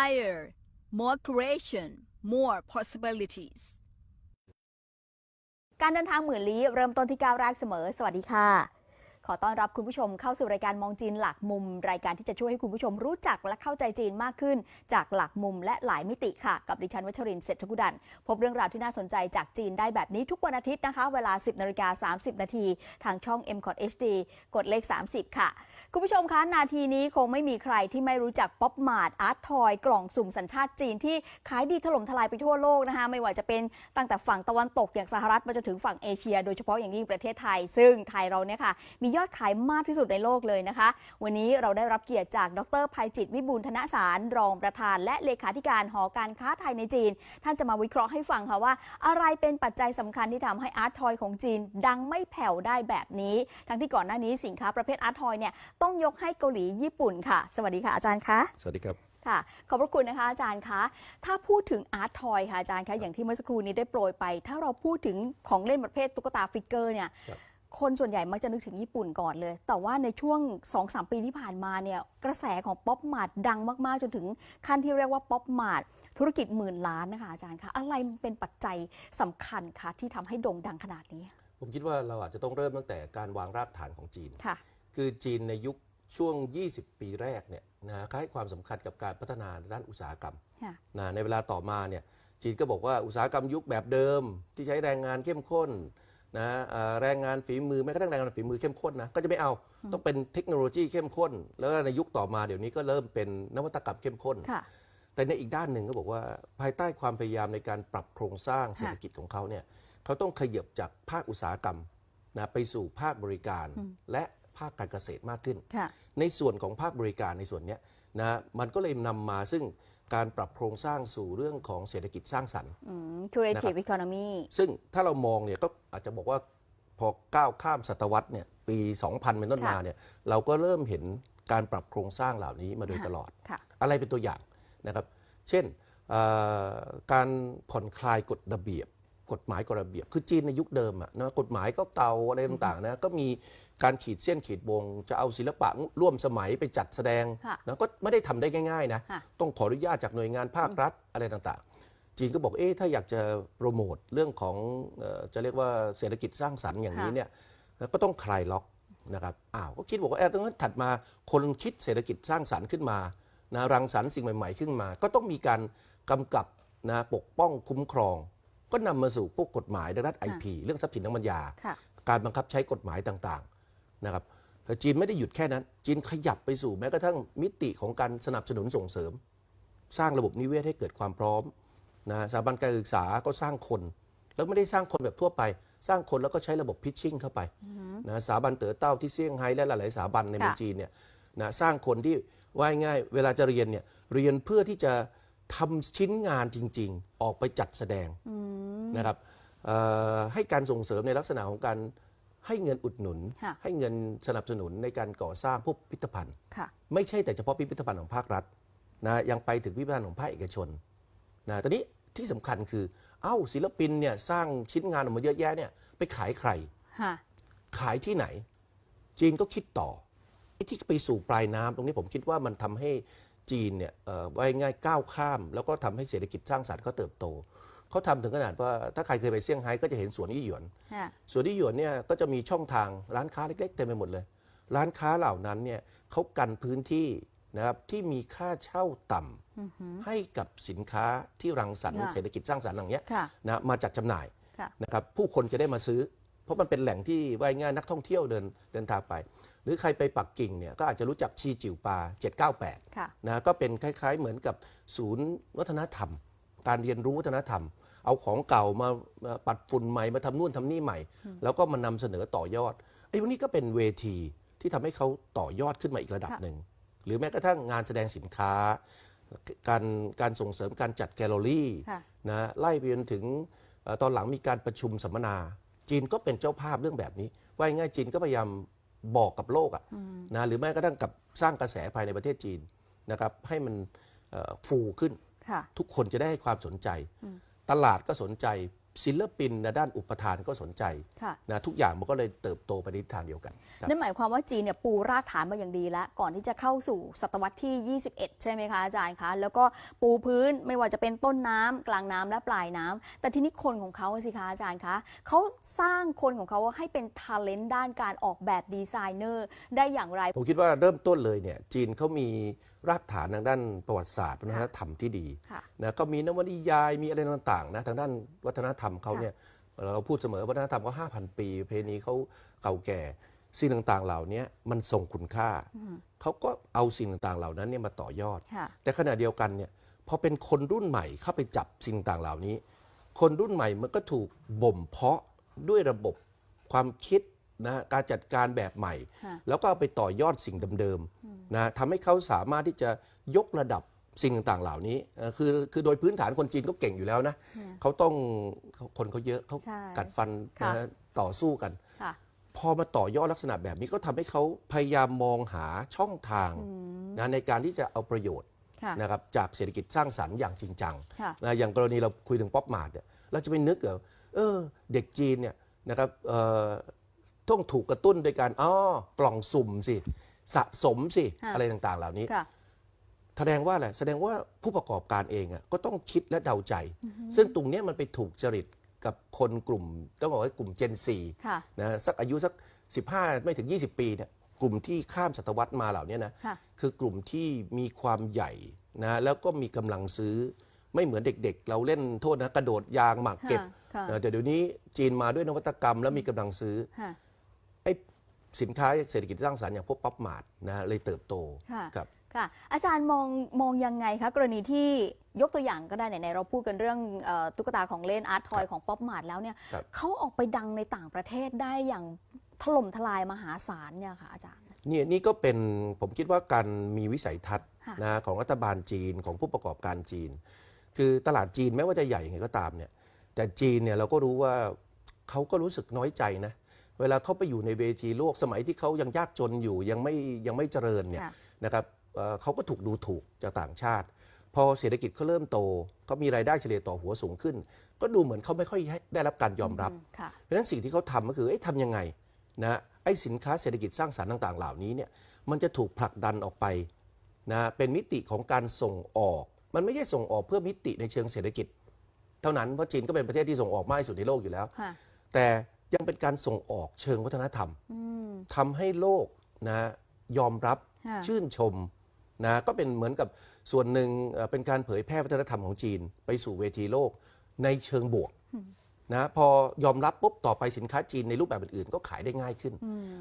higher more creation more possibilities การเดินทางหมื่นลี้เริ่มต้นที่ก้าวแรกเสมอ สวัสดีค่ะ อต้อนรับคุณผู้ชมเข้าสู่รายการมองจีนหลักมุม รายการที่จะช่วยให้คุณผู้ชมรู้จักและเข้าใจจีนมากขึ้น จากหลักมุมและหลายมิติค่ะ กับดิฉันวัชรินทร์เศรษฐกุดัน พบเรื่องราวที่น่าสนใจจากจีนได้แบบนี้ทุกวันอาทิตย์นะคะ เวลา 10นาฬิกา30 นาทีทางช่อง m c o t HD กดเลข 30 ค่ะ คุณผู้ชมคะนาทีนี้คงไม่มีใครที่ไม่รู้จักป๊อปมาร์ทอาร์ตทอยกล่องสุ่มสัญชาติจีนที่ขายดีถล่มทลายไปทั่วโลกนะคะไม่ว่าจะเป็นตั้งแต่ฝั่งตะวันตกอย่างสหรัฐมาจนถึงฝั่งเอเชีย โดยเฉพาะอย่างยิ่งประเทศไทย ซึ่งไทยเราเนี่ยค่ะมียอดขายมากที่สุดในโลกเลยนะคะ วันนี้เราได้รับเกียรติจากดรภัยจิตวิบูลย์ธนสาร รองประธาน และเลขาธิการหอการค้าไทยในจีน ท่านจะมาวิเคราะห์ให้ฟังค่ะว่า อะไรเป็นปัจจัยสำคัญที่ทำให้อาร์ตทอยของจีน ดังไม่แผ่วได้แบบนี้ ทั้งที่ก่อนหน้านี้สินค้าประเภทอาร์ตทอยเนี่ยต้องยกให้เกาหลีญี่ปุ่นค่ะ สวัสดีค่ะอาจารย์คะสวัสดีครับค่ะขอบพระคุณนะคะอาจารย์คะถ้าพูดถึงอาร์ตทอยค่ะอาจารย์คะอย่างที่เมื่อสักครู่นี้ได้โปรยไป ถ้าเราพูดถึงของเล่นประเภทตุ๊กตาฟิกเกอร์เนี่ย ครับคนส่วนใหญ่มักจะนึกถึงญี่ปุ่นก่อนเลย แต่ว่าในช่วง 2-3 ปีที่ผ่านมาเนี่ยกระแสของป๊อปมาร์ทดังมาก ๆ จนถึงขั้นที่เรียกว่าป๊อปมาร์ทธุรกิจหมื่นล้านนะคะอาจารย์คะอะไรมันเป็นปัจจัยสำคัญคะที่ทำให้โด่งดังขนาดนี้ ผมคิดว่าเราอาจจะต้องเริ่มตั้งแต่การวางรากฐานของจีน ค่ะ คือจีนในยุคช่วง 20 ปีแรกเนี่ยนะให้ความสำคัญกับการพัฒนาด้านอุตสาหกรรมค่ะ นะในเวลาต่อมาเนี่ยจีนก็บอกว่าอุตสาหกรรมยุคแบบเดิมที่ใช้แรงงานเข้มข้น นะเอ่อแรงงานฝีมือแม้กระทั่งแรงงานฝีมือเข้มข้นนะก็จะไม่เอาต้องเป็นเทคโนโลยีเข้มข้น แล้วก็ในยุคต่อมาเดี๋ยวนี้ก็เริ่มเป็นนวัตกรรมเข้มข้นค่ะแต่ในอีกด้านหนึ่งก็บอกว่าภายใต้ความพยายามในการปรับโครงสร้างเศรษฐกิจของเขาเนี่ยเขาต้องขยับจากภาคอุตสาหกรรมนะไปสู่ภาคบริการและภาคการเกษตรมากขึ้นค่ะในส่วนของภาคบริการในส่วนเนี้ยนะมันก็เลยนำมาซึ่ง การปรับโครงสร้างสู่เรื่องของเศรษฐกิจสร้างสรรค์อืม creative economy ซึ่งถ้าเรามองเนี่ยก็อาจจะบอกว่าพอก้าวข้ามศตวรรษเนี่ยปี 2000 เป็นต้นมาค่ะเนี่ยเราก็เริ่มเห็นการปรับโครงสร้างเหล่านี้มาโดยค่ะตลอดค่ะอะไรเป็นตัวอย่างนะครับ เช่นเอ่อการผ่อนคลายกฎระเบียบ กฎหมายกฎระเบียบคือจีนในยุคเดิมอะนะกฎหมายก็เก่าอะไรต่างๆนะก็มีการขีดเส้นขีดวง จะเอาศิลปะร่วมสมัยไปจัดแสดงค่ะนะก็ไม่ได้ทำได้ง่ายๆนะค่ะต้องขออนุญาตจากหน่วยงานภาครัฐอะไรต่างๆ จีนก็บอกเอ๊ะถ้าอยากจะโปรโมทเรื่องของเอ่อจะเรียกว่าเศรษฐกิจสร้างสรรค์อย่างนี้ค่ะเนี่ยก็ต้องคลายล็อกนะครับอ้าวก็คิดบอกว่าเอ๊ะตรงนั้นถัดมาคนคิดเศรษฐกิจสร้างสรรค์ขึ้นมานะรังสรรค์สิ่งใหม่ ๆ ขึ้นมา ก็ต้องมีการกำกับนะปกป้องคุ้มครอง ก็นำมาสู่พวกกฎหมายด้านไอพีเรื่องทรัพย์สินทางปัญญาค่ะการบังคับใช้กฎหมายต่างๆนะครับแต่จีนไม่ได้หยุดแค่นั้น จีนขยับไปสู่แม้กระทั่งมิติของการสนับสนุนส่งเสริม สร้างระบบนิเวศให้เกิดความพร้อมนะสถาบันการศึกษาก็สร้างคน แล้วไม่ได้สร้างคนแบบทั่วไป สร้างคนแล้วก็ใช้ระบบพิชชิ่งเข้าไปนะสถาบันเต๋อเต้าที่เซี่ยงไฮ้และหลายๆสถาบันในเมืองค่ะจีนเนี่ยนะสร้างคนที่ว่ายง่ายเวลาจะเรียนเนี่ยเรียนเพื่อที่จะ ทำชิ้นงานจริง ๆ ออกไปจัดแสดงอืมนะครับเอ่อให้การส่งเสริมในลักษณะของการให้เงินอุดหนุนค่ะให้เงินสนับสนุนในการก่อสร้างพวกพิพิธภัณฑ์ค่ะไม่ใช่แต่เฉพาะพิพิธภัณฑ์ของภาครัฐนะยังไปถึงพิพิธภัณฑ์ของภาคเอกชนนะตอนนี้ที่สำคัญคือ เอ้าศิลปินเนี่ยสร้างชิ้นงานออกมาเยอะแยะเนี่ยไปขายใครค่ะขายที่ไหน จีนก็คิดต่อไอ้ที่ไปสู่ปลายน้ำตรงนี้ผมคิดว่ามันทำให้ จีนเนี่ยเอ่อว่าง่ายๆก้าวข้าม แล้วก็ทำให้เศรษฐกิจสร้างสรรค์เขาเติบโต เขาทำถึงขนาดว่าถ้าใครเคยไปเซี่ยงไฮ้ก็จะเห็นสวนยี่หยวนค่ะสวนที่หยวนเนี่ยก็จะมีช่องทางร้านค้าเล็กๆเต็มไปหมดเลย ร้านค้าเหล่านั้นเนี่ยเขากันพื้นที่นะครับที่มีค่าเช่าต่ำให้กับสินค้าที่รังสรรค์ค่ะเศรษฐกิจสร้างสรรค์อย่างเนี้ยค่ะนะมาจัดจำหน่ายค่ะนะครับผู้คนจะได้มาซื้อ เพราะมันเป็นแหล่งที่ว่ายง่ายนักท่องเที่ยวเดินเดินทางไป หรือใครไปปักกิ่งเนี่ยก็อาจจะรู้จักชีจิ๋วปา 798ค่ะนะก็เป็นคล้าย ๆ เหมือนกับศูนย์วัฒนธรรม การเรียนรู้วัฒนธรรม เอาของเก่ามามาปัดฝุ่นใหม่มาทำนู่นทำนี่ใหม่ แล้วก็มานำเสนอต่อยอดไอ้วันนี้ก็เป็นเวทีที่ทำให้เขาต่อยอดขึ้นมาอีกระดับค่ะหนึ่งหรือแม้กระทั่งงานแสดงสินค้า การการส่งเสริมการจัดแกลเลอรี่ค่ะนะไล่ไปจนถึงเอ่อตอนหลังมีการประชุมสัมมนา จีนก็เป็นเจ้าภาพเรื่องแบบนี้ ว่าง่ายๆจีนก็พยายาม บอกกับโลกอะนะหรือแม้กระทั่งกับสร้างกระแสภายในประเทศจีนนะครับให้มันเอ่อฟูขึ้นค่ะทุกคนจะได้ให้ความสนใจ ตลาดก็สนใจ ศิลปินนะด้านอุปทานก็สนใจค่ะ นะทุกอย่างมันก็เลยเติบโตไปในทิศทางเดียวกันครับ นั่นหมายความว่าจีนเนี่ยปูรากฐานมาอย่างดีแล้ว ก่อนที่จะเข้าสู่ศตวรรษที่ 21 ใช่ไหมคะอาจารย์คะ แล้วก็ปูพื้นไม่ว่าจะเป็นต้นน้ำกลางน้ำและปลายน้ำแต่ทีนี้คนของเขาสิคะอาจารย์คะเขาสร้างคนของเขาให้เป็นท ALENT ด้านการออกแบบดีไซเนอร์ได้อย่างไร ผมคิดว่าเริ่มต้นเลยเนี่ยจีนเขามีรากฐานทางด้านประวัติศาสตร์วัฒนธรรมที่ดีค่ะ นะก็มีนวนิยายมีอะไรต่างๆนะทางด้านวัฒนธรรมเขาเนี่ยเราพูดเสมอวัฒนธรรมก็5,000ปีประเพณีเขาเก่าแก่ สิ่งต่างๆเหล่านี้มันทรงคุณค่า เขาก็เอาสิ่งต่างๆเหล่านั้นเนี่ยมาต่อยอดค่ะแต่ขณะเดียวกันเนี่ยพอเป็นคนรุ่นใหม่เข้าไปจับสิ่งต่างเหล่านี้ คนรุ่นใหม่มันก็ถูกบ่มเพาะด้วยระบบความคิดนะการจัดการแบบใหม่ค่ะแล้วก็เอาไปต่อยอดสิ่งเดิมๆนะทำให้เขาสามารถที่จะยกระดับ สิ่งต่างๆเหล่านี้เอ่อคือคือโดยพื้นฐานคนจีนก็เก่งอยู่แล้วนะเขาต้องคนเขาเยอะเขาใช่กัดฟันค่ะ นะต่อสู้กัน ค่ะพอมาต่อยอดลักษณะแบบนี้ก็ทำให้เขาพยายามมองหาช่องทางนะในการที่จะเอาประโยชน์ค่ะนะครับจากเศรษฐกิจสร้างสรรค์อย่างจริงจัง ค่ะ นะอย่างกรณีเราคุยถึงป๊อปมาร์ทเนี่ยเราจะไปนึกเหรอเออเด็กจีนเนี่ยนะครับเอ่อต้องถูกกระตุ้นโดยการอ๋อกล่องสุ่มสิ สะสมสิ ค่ะ อะไรต่างๆ เหล่านี้ ค่ะ แสดงว่าอะไรแสดงว่าผู้ประกอบการเองอะก็ต้องคิดและเดาใจ ซึ่งตรงเนี้ยมันไปถูกจริตกับคนกลุ่ม ต้องบอกว่ากลุ่ม Gen 4ค่ะ นะสักอายุสัก 15 ไม่ถึง 20 ปีเนี่ยกลุ่มที่ข้ามศตวรรษมาเหล่านี้นะค่ะ คือกลุ่มที่มีความใหญ่นะแล้วก็มีกำลังซื้อไม่เหมือนเด็กๆ เราเล่นโทษนะกระโดดยางหมากเก็บค่ะนะแต่เดี๋ยวนี้จีนมาด้วยนวัตกรรมแล้วมีกำลังซื้อค่ะ ไอ้สินค้าเศรษฐกิจสร้างสรรค์อย่างพวกป๊อปมาร์ทนะเลยเติบโตค่ะ ครับ ค่ะ อาจารย์มองมองยังไงคะ กรณีที่ยกตัวอย่างก็ได้ไหนๆเราพูดกันเรื่องเอ่อตุ๊กตาของเล่นอาร์ตทอยของป๊อปมาร์ทแล้วเนี่ยครับ เขาออกไปดังในต่างประเทศได้อย่างถล่มทลายมหาศาลเนี่ยค่ะอาจารย์ เนี่ยนี่ก็เป็นผมคิดว่าการมีวิสัยทัศน์ค่ะนะของรัฐบาลจีนของผู้ประกอบการจีน คือตลาดจีนแม้ว่าจะใหญ่ยังไงก็ตามเนี่ยแต่จีนเนี่ยเราก็รู้ว่าเขาก็รู้สึกน้อยใจนะเวลาเขาไปอยู่ในเวทีโลกสมัยที่เขายังยากจนอยู่ยังไม่ยังไม่เจริญเนี่ยค่ะ นะครับ เอ่อเขาก็ถูกดูถูกจากต่างชาติ พอเศรษฐกิจเขาเริ่มโตเขามีรายได้เฉลี่ยต่อหัวสูงขึ้น ก็ดูเหมือนเขาไม่ค่อยให้ได้รับการยอมรับค่ะเพราะฉะนั้นสิ่งที่เขาทำก็คือเอ๊ะทำยังไงนะไอ้สินค้าเศรษฐกิจสร้างสรรค์ต่าง ๆ เหล่านี้เนี่ยมันจะถูกผลักดันออกไปนะเป็นมิติของการส่งออก มันไม่ใช่ส่งออกเพื่อมิติในเชิงเศรษฐกิจ เท่านั้นเพราะจีนก็เป็นประเทศที่ส่งออกมากที่สุดในโลกอยู่แล้วค่ะแต่ยังเป็นการส่งออกเชิงวัฒนธรรมอืมทำให้โลกนะยอมรับค่ะชื่นชม นะก็เป็นเหมือนกับส่วนหนึ่งเอ่อเป็นการเผยแพร่วัฒนธรรมของจีน ไปสู่เวทีโลกในเชิงบวกนะพอยอมรับปุ๊บต่อไปสินค้าจีนในรูปแบบอื่นๆ ก็ขายได้ง่ายขึ้น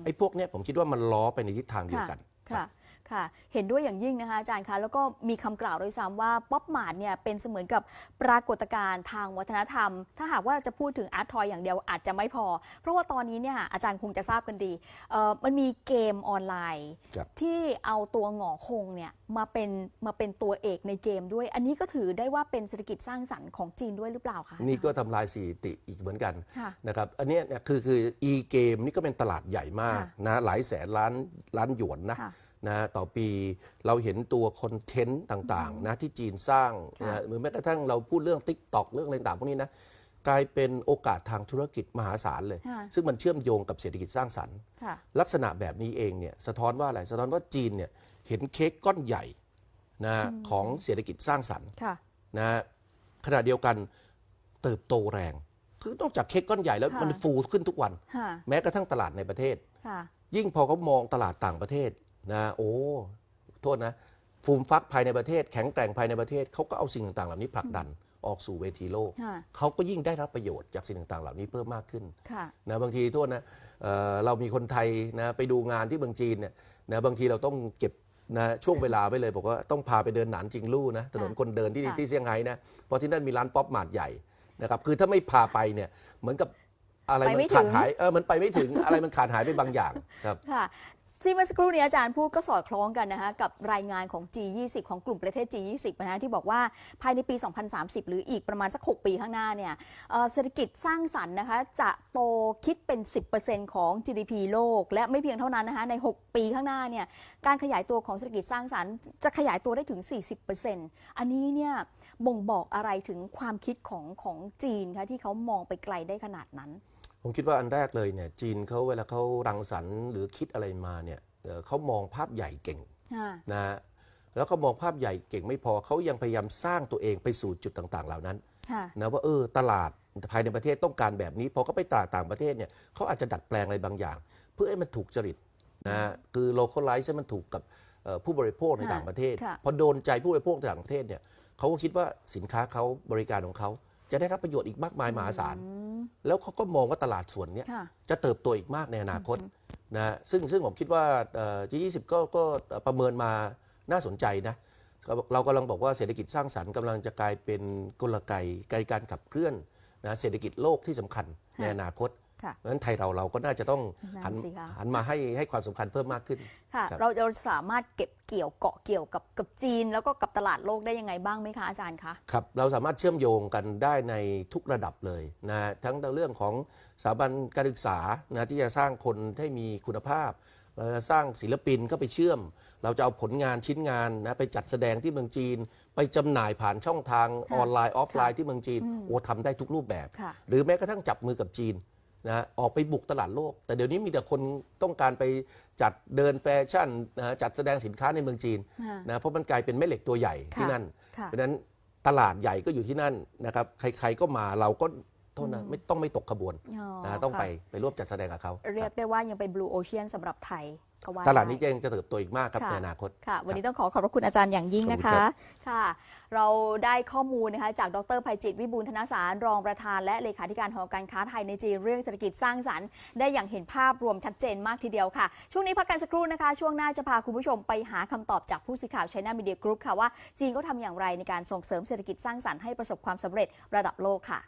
ไอ้พวกเนี้ยผมคิดว่ามันล้อไปในทิศทางเดียวกันค่ะ ค่ะ เห็นด้วยอย่างยิ่งนะคะอาจารย์คะ แล้วก็มีคำกล่าวโดยซ้ำว่าป๊อปมาร์ทเนี่ยเป็นเสมือนกับปรากฏการณ์ทางวัฒนธรรม ถ้าหากว่าจะพูดถึงอาร์ตทอยอย่างเดียวอาจจะไม่พอ เพราะว่าตอนนี้เนี่ยอาจารย์คงจะทราบกันดีเอ่อมันมีเกมออนไลน์ครับที่เอาตัวหงอคงเนี่ยมาเป็นมาเป็นตัวเอกในเกมด้วย อันนี้ก็ถือได้ว่าเป็นเศรษฐกิจสร้างสรรค์ของจีนด้วยหรือเปล่าคะอาจารย์นี่ก็ทำลายสถิติอีกเหมือนกันค่ะนะครับอันเนี้ยเนี่ยคือคือ e เกมนี่ก็เป็นตลาดใหญ่มากค่ะนะหลายแสนล้านล้านหยวนนะค่ะ นะต่อปีเราเห็นตัวคอนเทนต์ต่างๆนะที่จีนสร้างค่ะนะหรือแม้กระทั่งเราพูดเรื่อง t ิ k t o k เรื่องอะไรต่างๆพวกนี้นะกลายเป็นโอกาสทางธุรกิจมหาศาลเลยค่ะซึ่งมันเชื่อมโยงกับเศรษฐกิจสร้างสรรค์ค่ะลักษณะแบบนี้เองเนี่ยสะท้อนว่าอะไรสะท้อนว่าจีนเนี่ยเห็นเค้กก้อนใหญ่นะของเศรษฐกิจสร้างสรรค์ค่ะนะขณะเดียวกันเติบโตแรงคือนอกจากเค้กก้อนใหญ่แล้วค่ะมันฟูขึ้นทุกวันค่ะแม้กระทั่งตลาดในประเทศค่ะยิ่งพอเขามองตลาดต่างประเทศ นะโอ้โทษนะฟูมฟักภายในประเทศ แข็งแกร่งภายในประเทศเขาก็เอาสิ่งต่างๆ เหล่านี้ผลักดันออกสู่เวทีโลกค่ะเขาก็ยิ่งได้รับประโยชน์จากสิ่งต่างๆ เหล่านี้เพิ่มมากขึ้นค่ะนะบางทีโทษนะเอ่อเรามีคนไทยนะไปดูงานที่เมืองจีนเนี่ยนะบางทีเราต้องเก็บนะช่วงเวลาไว้เลยบอกว่าต้องพาไปเดินหนานจิงลู่นะถนนคนเดินที่ค่ะที่เซี่ยงไฮ้นะเพราะที่นั่นมีร้านป๊อปมาร์ทใหญ่นะครับคือถ้าไม่พาไปเนี่ยเหมือนกับอะไรไปมัไม่นขาดถึงหายเออมันไปไม่ถึงอะไรมันขาดหายไปบางอย่างครับค่ะ ที่เมื่อสักครู่นี้อาจารย์พูดก็สอดคล้องกันนะคะกับรายงานของ G20 ของกลุ่มประเทศ G20 นะฮะที่บอกว่าภายในปี 2030 หรืออีกประมาณสัก 6 ปีข้างหน้าเนี่ยเอ่อเศรษฐกิจสร้างสรรค์นะคะจะโตคิดเป็น 10%ของ GDP โลก และไม่เพียงเท่านั้นนะคะใน 6 ปีข้างหน้าเนี่ยการขยายตัวของเศรษฐกิจสร้างสรรค์จะขยายตัวได้ถึง 40%อันนี้เนี่ยบ่งบอกอะไรถึงความคิดของของจีนคะที่เขามองไปไกลได้ขนาดนั้น ผมคิดว่าอันแรกเลยเนี่ยจีนเขาเวลาเขารังสรรค์หรือคิดอะไรมาเนี่ยเอ่อเขามองภาพใหญ่เก่งค่ะนะฮะแล้วเขามองภาพใหญ่เก่งไม่พอเขายังพยายามสร้างตัวเองไปสู่จุดต่างๆ เหล่านั้นค่ะนะว่าเออตลาดภายในประเทศต้องการแบบนี้พอเขาไปตลาดต่างประเทศเนี่ยเขาอาจจะดัดแปลงอะไรบางอย่าง เพื่อให้มันถูกจริตนะฮะคือ localize ให้มันถูกกับเอ่อผู้บริโภคในค่ะต่างประเทศค่ะพอโดนใจผู้บริโภคในต่างประเทศเนี่ยเขาก็คิดว่าสินค้าเขาบริการของเขา จะได้รับประโยชน์อีกมากมายมหาศาลอืมแล้วเขาก็มองว่าตลาดส่วนเนี้ยค่ะจะเติบโตอีกมากในอนาคตนะฮะซึ่งซึ่งผมคิดว่าเอ่อ G20 ก็ก็ประเมินมาน่าสนใจนะเราเรากำลังบอกว่าเศรษฐกิจสร้างสรรค์กำลังจะกลายเป็นกลไกในการขับเคลื่อนนะเศรษฐกิจโลกที่สำคัญในอนาคต ค่ะเพราะฉะนั้นไทยเราเราก็น่าจะต้องนั่นหันสิคะ หันมาให้ให้ความสำคัญเพิ่มมากขึ้น ค่ะ ครับ เราจะสามารถเก็บเกี่ยวเกาะเกี่ยวกับกับจีน แล้วก็กับตลาดโลกได้ยังไงบ้างไหมคะอาจารย์คะ ครับเราสามารถเชื่อมโยงกันได้ในทุกระดับเลยนะทั้งในเรื่องของสถาบันการศึกษานะที่จะสร้างคนให้มีคุณภาพเราจะสร้างศิลปินเข้าไปเชื่อม เราจะเอาผลงานชิ้นงานนะไปจัดแสดงที่เมืองจีน ไปจำหน่ายผ่านช่องทางค่ะออนไลน์ออฟไลน์ค่ะที่เมืองจีนอืมโอ้ทำได้ทุกรูปแบบ ค่ะ หรือแม้กระทั่งจับมือกับจีน นะออกไปบุกตลาดโลก แต่เดี๋ยวนี้มีแต่คนต้องการไปจัดเดินแฟชั่นนะจัดแสดงสินค้าในเมืองจีนค่ะนะเพราะมันกลายเป็นแม่เหล็กตัวใหญ่ที่ค่ะนั่นค่ะเพราะฉะนั้นตลาดใหญ่ก็อยู่ที่นั่นนะครับใครๆก็มาเราก็โทษนะไม่ต้องไม่ตกขบวนอ๋อนะต้องไปค่ะไปร่วมจัดแสดงกับเขาเรียคกรับได้ว่ายังเป็น blue ocean สำหรับไทยก็ว่าตลาดนี้ไยังจะเติบโตอีกมากครับค่ะในอนาคตค่ะ วันนี้ต้องขอขอบพระคุณอาจารย์อย่างยิ่งนะขอบคุณครัคะบค่ะ เราได้ข้อมูลนะคะจากดรภัยจิตวิบูลย์ธนสารรองประธาน และเลขาธิการหอการค้าไทยในจีนเรื่องเศรษฐกิจสร้างสรรค์ได้อย่างเห็นภาพรวมชัดเจนมากทีเดียวค่ะ ช่วงนี้พักกันสักครู่นะคะ ช่วงหน้าจะพาคุณผู้ชมไปหาคำตอบจากผู้สื่อข่าว China Media Group ค่ะว่าจีนก็ทำอย่างไรในการส่งเสริมเศรษฐกิจสร้างสรรค์ให้ประสบความสำเร็จระดับโลกค่ะ